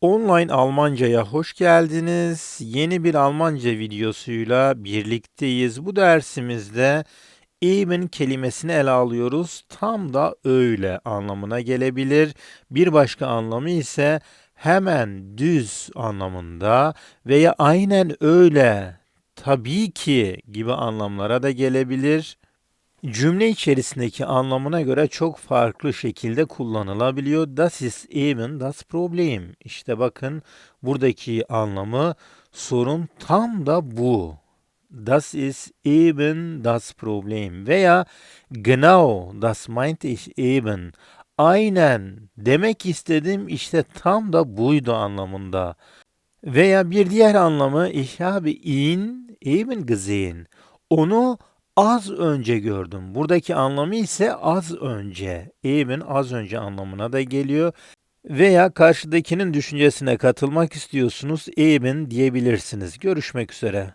Online Almanca'ya hoş geldiniz. Yeni bir Almanca videosuyla birlikteyiz. Bu dersimizde eben kelimesini ele alıyoruz. Tam da öyle anlamına gelebilir. Bir başka anlamı ise hemen düz anlamında veya aynen öyle, tabii ki gibi anlamlara da gelebilir. Cümle içerisindeki anlamına göre çok farklı şekilde kullanılabiliyor. Das ist eben das Problem. İşte bakın buradaki anlamı sorun tam da bu. Das ist eben das Problem veya genau das meinte ich eben. Aynen demek istedim işte tam da buydu anlamında. Veya bir diğer anlamı ich habe ihn eben gesehen. Onu az önce gördüm. Buradaki anlamı ise az önce. Eben az önce anlamına da geliyor. Veya karşıdakinin düşüncesine katılmak istiyorsunuz, eben diyebilirsiniz. Görüşmek üzere.